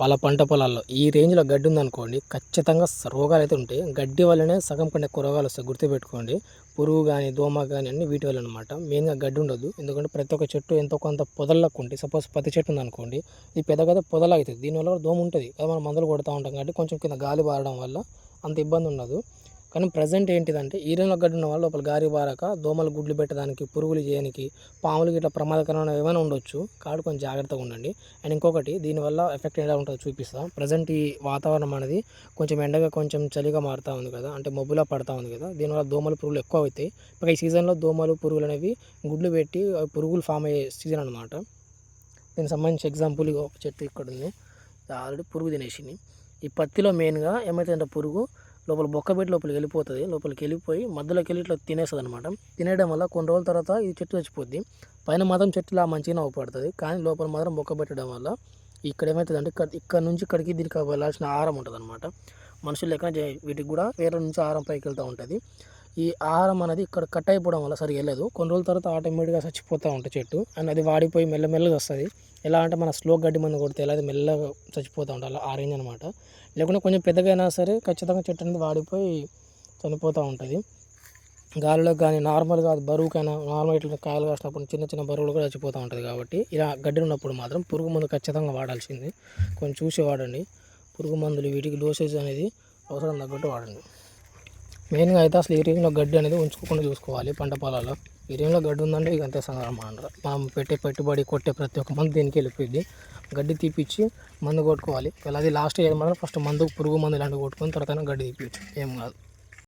వాళ్ళ పంట పొలాల్లో ఈ రేంజ్లో గడ్డి ఉందనుకోండి ఖచ్చితంగా రోగాలు అయితే ఉంటాయి. గడ్డి వల్లనే సగం కంటే ఎక్కువ రోగాలు వస్తాయి గుర్తుపెట్టుకోండి. పురుగు కానీ దోమ కానీ అన్ని వీటి వల్ల అనమాట మెయిన్గా గడ్డి ఉండదు. ఎందుకంటే ప్రతి ఒక్క చెట్టు ఎంతో కొంత పొదల్లకు ఉంటుంది సపోజ్ పత్తి చెట్టు ఉందనుకోండి ఇది పెద్ద పొదలా అవుతుంది. దీనివల్ల దోమ ఉంటుంది. కదా మనం మందులు కొడుతూ ఉంటాం కాబట్టి కొంచెం కింద గాలి బారడం వల్ల అంత ఇబ్బంది ఉండదు. కానీ ప్రజెంట్ ఏంటిదంటే ఈరంలో గడ్డి ఉన్న వాళ్ళు లోపల గారి బారక దోమలు గుడ్లు పెట్టడానికి పురుగులు చేయడానికి పాములు ఇట్లా ప్రమాదకరమైన ఏమైనా ఉండొచ్చు. కాబట్టి కొంచెం జాగ్రత్తగా ఉండండి. అండ్ ఇంకొకటి దీనివల్ల ఎఫెక్ట్ ఎలా ఉంటుందో చూపిస్తాం. ప్రజెంట్ ఈ వాతావరణం అనేది కొంచెం ఎండగా కొంచెం చలిగా మారుతూ ఉంది కదా. అంటే మబ్బులా పడతా ఉంది కదా. దీనివల్ల దోమలు పురుగులు ఎక్కువ అవుతాయి. ఇక ఈ సీజన్లో దోమలు పురుగులు అనేవి గుడ్లు పెట్టి పురుగులు ఫామ్ అయ్యే సీజన్ అనమాట దీనికి సంబంధించి ఎగ్జాంపుల్ ఒక చెట్టు ఇక్కడ ఉంది ఆల్రెడీ పురుగు తినేసింది. ఈ పత్తిలో మెయిన్గా ఏమైతే పురుగు? లోపల బొక్క పెట్టి లోపలికి వెళ్ళిపోతుంది. లోపలికి వెళ్ళిపోయి మధ్యలోకి వెళ్ళి ఇట్లా తినేస్తుంది అనమాట తినేయడం వల్ల కొన్ని రోజుల తర్వాత ఈ చెట్టు చచ్చిపోద్ది. పైన మాత్రం చెట్టు ఇలా మంచిగా అవపడుతుంది. కానీ లోపల మాత్రం బొక్క పెట్టడం వల్ల ఇక్కడ ఏమవుతుందంటే ఇక్కడ ఇక్కడ నుంచి ఇక్కడికి దీనికి వెళ్ళాల్సిన ఆహారం ఉంటుంది అనమాట మనుషులు లెక్కన వీటికి కూడా వేరే నుంచి ఆహారం పైకి వెళ్తూ ఉంటుంది. ఈ ఆహారం అనేది ఇక్కడ కట్ అయిపోవడం వల్ల సరిగా వెళ్ళదు. కొన్ని రోజుల తర్వాత ఆటోమేటిక్గా చచ్చిపోతూ ఉంటుంది చెట్టు. అండ్ అది వాడిపోయి మెల్లమెల్లగా వస్తుంది. ఎలా అంటే మన స్లో గడ్డి మందు కొడితే ఎలా అది మెల్లగా చచ్చిపోతూ ఉంటుంది అలా ఆరెంజ్ అనమాట లేకుంటే కొంచెం పెద్దగా సరే ఖచ్చితంగా చెట్టు అనేది వాడిపోయి చనిపోతూ ఉంటుంది. గాలిలో కానీ నార్మల్గా అది బరువుకైనా నార్మల్ ఇట్లా కాయలు కాసినప్పుడు చిన్న చిన్న బరువులు కూడా చచ్చిపోతూ ఉంటుంది కాబట్టి ఇలా గడ్డి ఉన్నప్పుడు మాత్రం పురుగు మందు ఖచ్చితంగా వాడాల్సింది. కొంచెం చూసి వాడండి. పురుగు మందులు వీటికి డోసేజ్ అనేది అవసరం తగ్గట్టు వాడండి. మెయిన్గా అయితే అసలు ఏరియంలో గడ్డి అనేది ఉంచుకోకుండా చూసుకోవాలి పంట పొలాల్లో. ఏరియంలో గడ్డి ఉందంటే ఇక అంతే సంగతి అంటారు. మనం పెట్టే పెట్టుబడి కొట్టే ప్రతి ఒక్క మందు దీనికి వెళ్ళిపోయింది. గడ్డి తీపిచ్చి మందు కొట్టుకోవాలి. అది లాస్ట్ ఇయర్ మాత్రం ఫస్ట్ మందు పురుగు మందు ఇలాంటివి కొట్టుకొని తర్వాత గడ్డి తీపిచ్చు ఏం కాదు.